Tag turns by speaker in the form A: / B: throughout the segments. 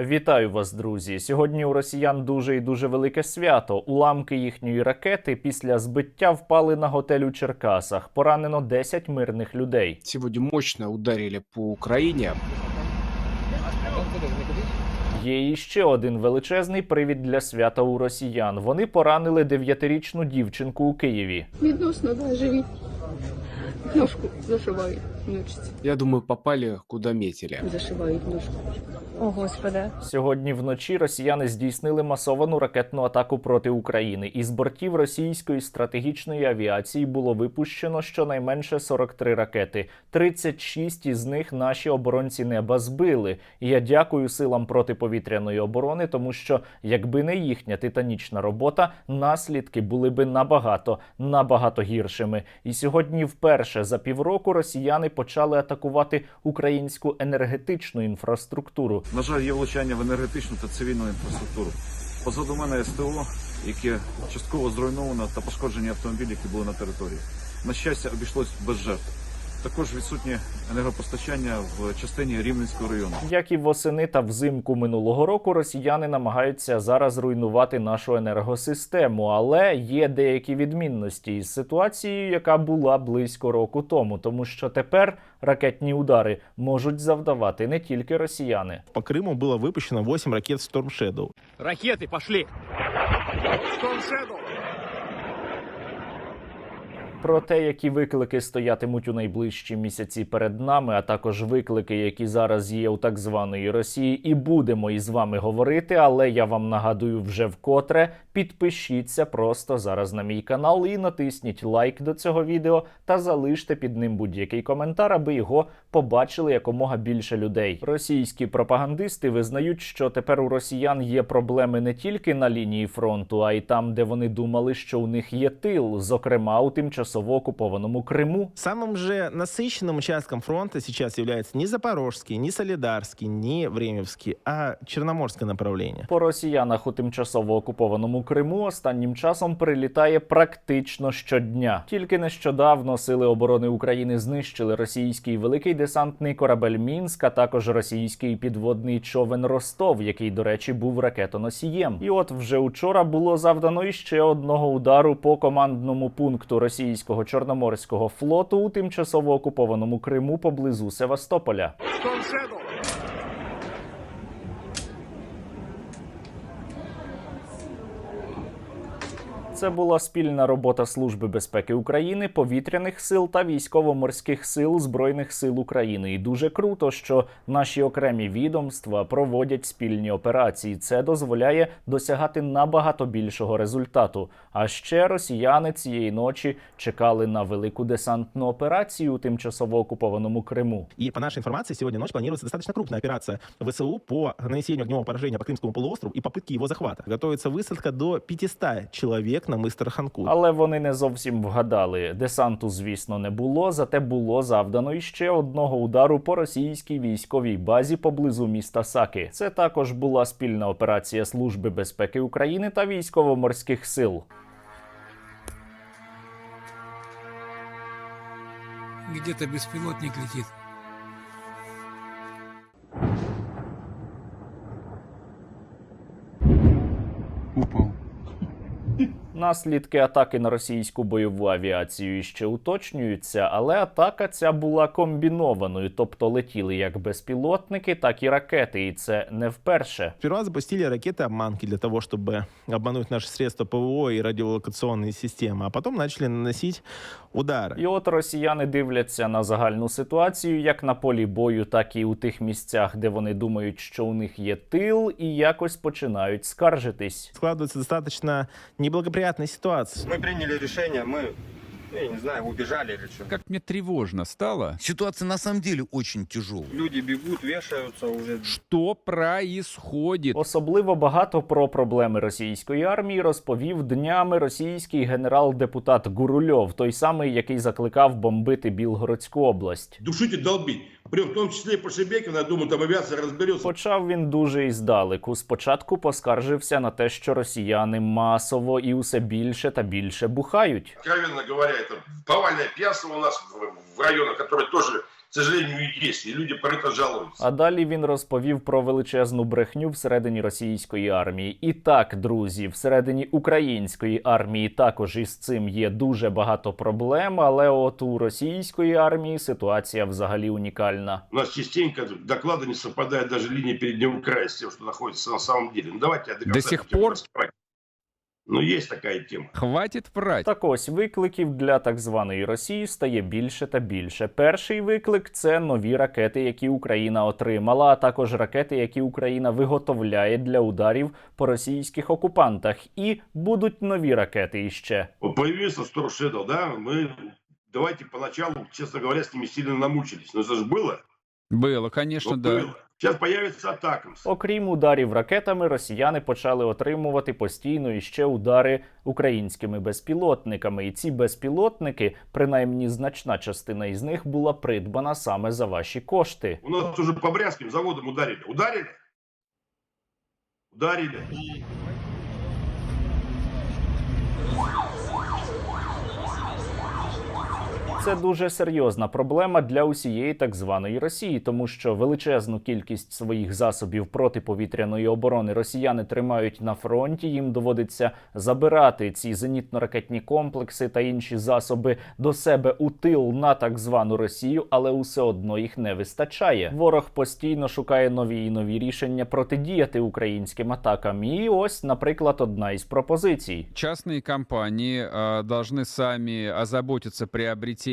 A: Вітаю вас, друзі! Сьогодні у росіян дуже і дуже велике свято. Уламки їхньої ракети після збиття впали на готель у Черкасах. Поранено 10 мирних людей.
B: Сегодня мощно ударили по Украине.
A: Є іще один величезний привід для свята у росіян. Вони поранили дев'ятирічну дівчинку у Києві.
C: Відносно, да, живі. Ножку зашивають.
B: Я думаю, попали куда метили.
C: Зашивають ножку.
D: О, господи.
A: Сьогодні вночі росіяни здійснили масовану ракетну атаку проти України. Із бортів російської стратегічної авіації було випущено щонайменше 43 ракети. 36 із них наші оборонці неба збили. Я дякую силам протиповітряної оборони, тому що якби не їхня титанічна робота, наслідки були би набагато набагато гіршими. І сьогодні, вперше за півроку, росіяни почали атакувати українську енергетичну інфраструктуру.
E: На жаль, є влучання в енергетичну та цивільну інфраструктуру. Позаду мене СТО, яке частково зруйновано та пошкоджені автомобілі, які були на території. На щастя, обійшлось без жертв. Також відсутнє енергопостачання в частині Рівненського району.
A: Як і восени та взимку минулого року, росіяни намагаються зараз руйнувати нашу енергосистему, але є деякі відмінності із ситуацією, яка була близько року тому, тому що тепер ракетні удари можуть завдавати не тільки росіяни.
F: По Крыму было выпущено 8 ракет Storm Shadow.
B: Ракеты пошли!
A: Про те, які виклики стоятимуть у найближчі місяці перед нами, а також виклики, які зараз є у так званої Росії, і будемо із вами говорити. Але я вам нагадую вже вкотре: підпишіться просто зараз на мій канал і натисніть лайк до цього відео та залиште під ним будь-який коментар, аби його побачили якомога більше людей. Російські пропагандисти визнають, що тепер у росіян є проблеми не тільки на лінії фронту, а й там, де вони думали, що у них є тил, зокрема у тимчасово окупованому Криму.
F: Самым же насыщенным участком фронта сейчас является не Запорожский, не Солидарский, не Времевский, а Черноморское направление.
A: По росіянах у тимчасово окупованому Криму останнім часом прилітає практично щодня. Тільки нещодавно сили оборони України знищили російський великий десантний корабель Мінськ, а також російський підводний човен Ростов, який, до речі, був ракетоносієм. І от вже учора було завдано іще одного удару по командному пункту російського чорноморського флоту у тимчасово окупованому Криму поблизу Севастополя. Це була спільна робота Служби безпеки України, повітряних сил та військово-морських сил Збройних сил України. І дуже круто, що наші окремі відомства проводять спільні операції. Це дозволяє досягати набагато більшого результату. А ще росіяни цієї ночі чекали на велику десантну операцію у тимчасово окупованому Криму.
F: И по нашей информации, сегодня ночью планируется достаточно крупная операция ВСУ по нанесению огневого поражения по Крымскому полуострову и попытке его захвата. Готовится высадка до 500 на мыс Тарханкут.
A: Але вони не зовсім вгадали. Десанту, звісно, не було, зате було завдано іще одного удару по російській військовій базі поблизу міста Саки. Це також була спільна операція Служби безпеки України та військово-морських сил.
G: Где-то беспилотник летит.
A: Наслідки атаки на російську бойову авіацію ще уточнюються, але атака ця була комбінованою, тобто летіли як безпілотники, так і ракети, і це не вперше.
F: Сперва запустили ракеты-обманки для того, чтобы обмануть наши средства ПВО и радиолокационные системы, а потом начали наносить удары.
A: І от росіяни дивляться на загальну ситуацію як на полі бою, так і у тих місцях, де вони думають, що у них є тил, і якось починають скаржитись.
F: Складывается достаточно неблагоприятная ситуации.
H: Мы приняли решение, мы, я не знаю, убежали или что.
G: Как мне тревожно стало.
I: Ситуация на самом деле очень тяжелая.
H: Люди бегут, вешаются уже.
G: Что происходит?
A: Особливо багато про проблеми російської армії розповів днями російський генерал-депутат Гурульов, той самий, який закликав бомбити Білгородську область.
J: Душить и долбить. При в том числе и по Шебекину, я думаю, там авиация разберется.
A: Почав він дуже іздалеку. Спочатку поскаржився на те, що росіяни масово і усе більше та більше бухають.
J: Откровенно говоря, это повальное пьянство у нас в, в районах, которое тоже к сожалению, есть. И люди про это жалуются.
A: А далі він розповів про величезну брехню всередині російської армії. І так, друзі, всередині української армії також із цим є дуже багато проблем. Але от у російської армії ситуація взагалі унікальна.
J: У нас частенько доклады не совпадают даже линии переднего края с тем, что находится на самом деле. Ну, давайте я до,
G: До
J: конца
G: сих
J: эту тему
G: пор?
J: раскрою. Ну, есть такая тема.
G: Хватит врать.
A: Так ось викликів для так званої Росії стає більше та більше. Перший виклик це нові ракети, які Україна отримала, а також ракети, які Україна виготовляє для ударів по російських окупантах. І будуть нові ракети іще.
J: Вот появился Storm Shadow, да, мы давайте поначалу, честно говоря, с ними сильно намучились. Но это же было.
G: Было, конечно,
J: Ну,
G: да.
J: было. Сейчас появиться атака.
A: Окрім ударів ракетами, росіяни почали отримувати постійно іще удари українськими безпілотниками. І ці безпілотники, принаймні значна частина із них, була придбана саме за ваші кошти.
J: У нас уже по брянским заводам ударили. Ударили? Ударили.
A: Це дуже серйозна проблема для усієї так званої Росії, тому що величезну кількість своїх засобів протиповітряної оборони росіяни тримають на фронті. Їм доводиться забирати ці зенітно-ракетні комплекси та інші засоби до себе у тил на так звану Росію, але усе одно їх не вистачає. Ворог постійно шукає нові і нові рішення протидіяти українським атакам. І ось, наприклад, одна із пропозицій.
G: Частные компании э, должны сами озаботиться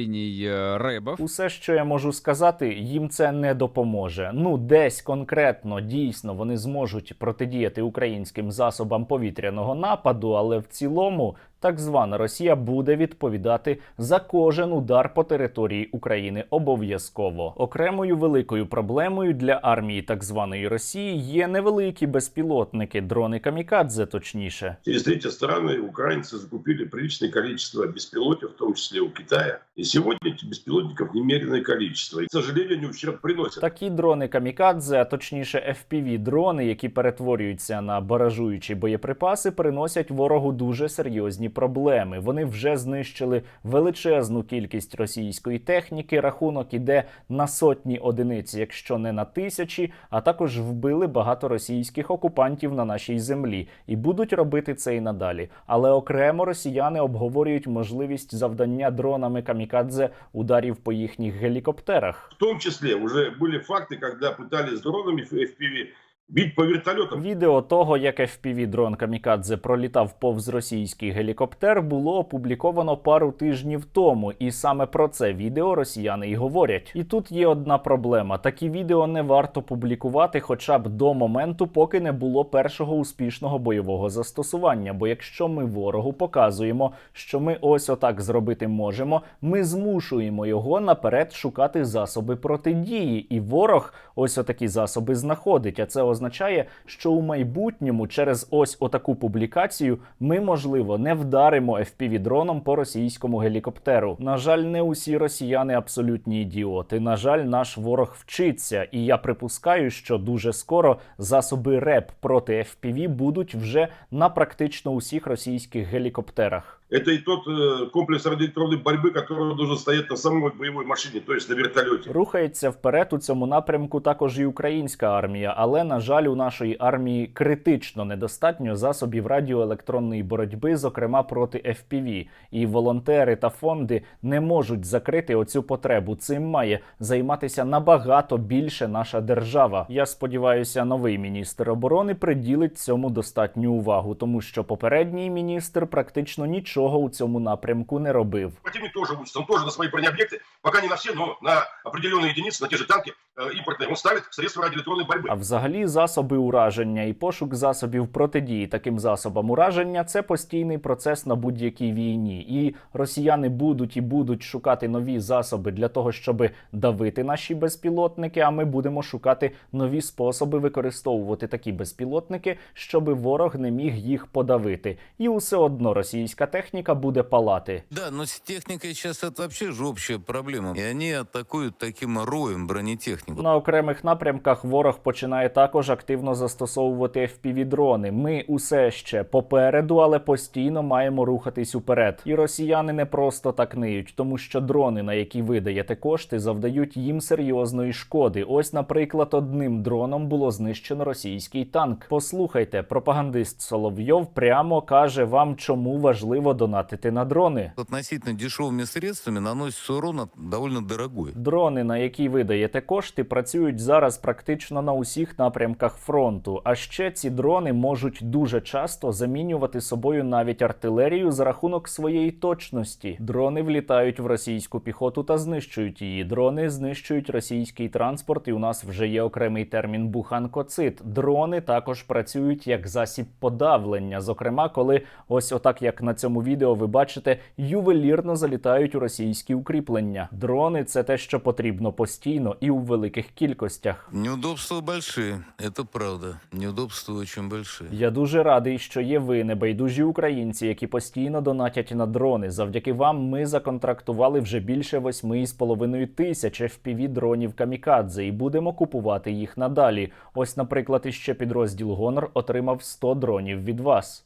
G: приобретением э.
A: Усе, що я можу сказати, їм це не допоможе. Ну, десь конкретно дійсно вони зможуть протидіяти українським засобам повітряного нападу, але в цілому так звана Росія буде відповідати за кожен удар по території України обов'язково. Окремою великою проблемою для армії так званої Росії є невеликі безпілотники, дрони камікадзе, точніше.
J: Через третьи страны украинцы закупили приличное количество беспилотников, в том числе у Китая. И сегодня этих беспилотников немеренное количество. И, к сожалению, они ущерб приносят.
A: Такі дрони камікадзе, а точніше fpv дрони, які перетворюються на баражуючі боєприпаси, приносять ворогу дуже серйозні проблеми. Вони вже знищили величезну кількість російської техніки. Рахунок іде на сотні одиниць, якщо не на тисячі, а також вбили багато російських окупантів на нашій землі і будуть робити це і надалі. Але окремо росіяни обговорюють можливість завдання дронами камікадзе ударів по їхніх гелікоптерах.
J: В том числе уже были факты, когда пытались дронами FPV бить по вертолетам.
A: Відео того, як fpv дрон Камікадзе пролітав повз російський гелікоптер, було опубліковано пару тижнів тому, і саме про це відео росіяни й говорять. І тут є одна проблема: такі відео не варто публікувати, хоча б до моменту, поки не було першого успішного бойового застосування. Бо якщо ми ворогу показуємо, що ми ось отак зробити можемо, ми змушуємо його наперед шукати засоби протидії, і ворог ось отакі засоби знаходить. А це означає, що у майбутньому через ось отаку публікацію ми, можливо, не вдаримо fpv дроном по російському гелікоптеру. На жаль, не усі росіяни абсолютні ідіоти. На жаль, наш ворог вчиться, і я припускаю, що дуже скоро засоби РЕП проти FPV будуть вже на практично усіх російських гелікоптерах.
J: Это и тот э, комплекс радиоэлектронной борьбы, который должен стоять на самой боевой машине, то есть на вертолете.
A: Рухається вперед у цьому напрямку також і українська армія, але на жаль, у нашої армії критично недостатньо засобів радіоелектронної боротьби, зокрема проти FPV. І волонтери та фонди не можуть закрити оцю потребу. Цим має займатися набагато більше наша держава. Я сподіваюся, новий міністр оборони приділить цьому достатню увагу, тому що попередній міністр практично нічого у цьому напрямку не робив.
J: Противник тоже учится, он тоже на свои бронеобъекты, пока не на все, но на определенные единицы, на те же танки э, импортные, он ставит средства радиоэлектронной борьбы.
A: А взагалі, засоби ураження і пошук засобів протидії таким засобам ураження це постійний процес на будь-якій війні. І росіяни будуть і будуть шукати нові засоби для того, щоб давити наші безпілотники. А ми будемо шукати нові способи використовувати такі безпілотники, щоб ворог не міг їх подавити. І усе одно російська техніка техніка буде палати.
I: Да, но с техникой сейчас это вообще же общая проблема. И они атакуют таким роем бронетехнику.
A: На окремих напрямках ворог починає також активно застосовувати FPV-дрони. Ми усе ще попереду, але постійно маємо рухатись уперед. І росіяни не просто так ниють, тому що дрони, на які ви даєте кошти, завдають їм серйозної шкоди. Ось, наприклад, одним дроном було знищено російський танк. Послухайте, пропагандист Соловйов прямо каже вам, чому важливо донатити на дрони.
I: Относительно дешевыми средствами наносится урон довольно дорогой.
A: Дрони, на які ви даєте кошти, працюють зараз практично на усіх напрямках фронту. А ще ці дрони можуть дуже часто замінювати собою навіть артилерію за рахунок своєї точності. Дрони влітають в російську піхоту та знищують її. Дрони знищують російський транспорт, і у нас вже є окремий термін буханкоцит. Дрони також працюють як засіб подавлення. Зокрема, коли ось отак, як на цьому відео, ви бачите, ювелірно залітають у російські укріплення. Дрони це те, що потрібно постійно і у великих кількостях.
I: Неудобства большие, это правда. Неудобства очень большие.
A: Я дуже радий, що є ви, небайдужі українці, які постійно донатять на дрони. Завдяки вам ми законтрактували вже більше 8,5 тисяч fpv дронів камікадзе і будемо купувати їх надалі. Ось, наприклад, іще підрозділ Гонор отримав 100 дронів від вас.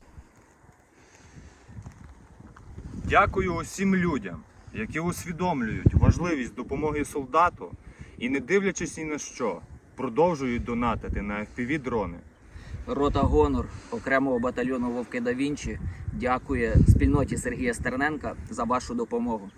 H: Дякую усім людям, які усвідомлюють важливість допомоги солдату і, не дивлячись ні на що, продовжують донатити на FPV дрони.
D: Рота Гонор окремого батальйону Вовки да Вінчі дякує спільноті Сергія Стерненка за вашу допомогу.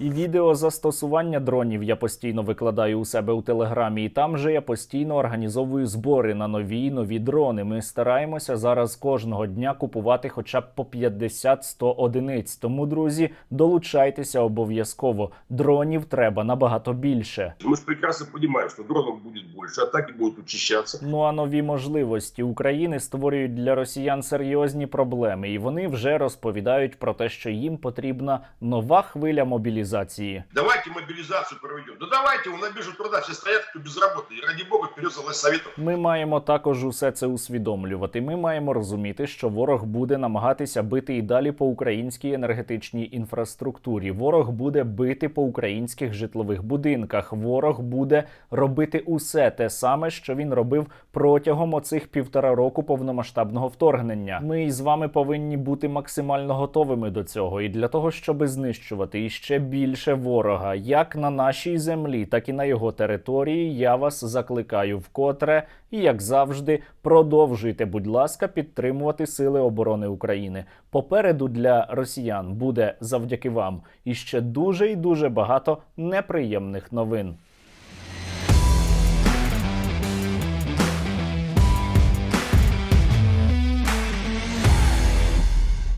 A: І відео застосування дронів я постійно викладаю у себе у телеграмі, і там же я постійно організовую збори на нові й нові дрони. Ми стараємося зараз кожного дня купувати хоча б по 50-100 одиниць. Тому, друзі, долучайтеся обов'язково. Дронів треба набагато більше.
J: Мы же прекрасно понимаем, что дронов будет больше, атаки будут учащаться.
A: Ну а нові можливості України створюють для росіян серйозні проблеми, і вони вже розповідають про те, що їм потрібна нова хвиля мобілізації.
J: Давайте мобилизацию проведем. Да давайте, на бирже труда все стоят, кто без работы. И ради бога, вперед за власть.
A: Ми маємо також усе це усвідомлювати. Ми маємо розуміти, що ворог буде намагатися бити і далі по українській енергетичній інфраструктурі. Ворог буде бити по українських житлових будинках. Ворог буде робити усе те саме, що він робив протягом оцих півтора року повномасштабного вторгнення. Ми із вами повинні бути максимально готовими до цього, і для того, щоб знищувати іще більше ворога, як на нашій землі, так і на його території. Я вас закликаю вкотре і, як завжди, продовжуйте, будь ласка, підтримувати Сили оборони України. Попереду для росіян буде завдяки вам іще дуже і дуже багато неприємних новин.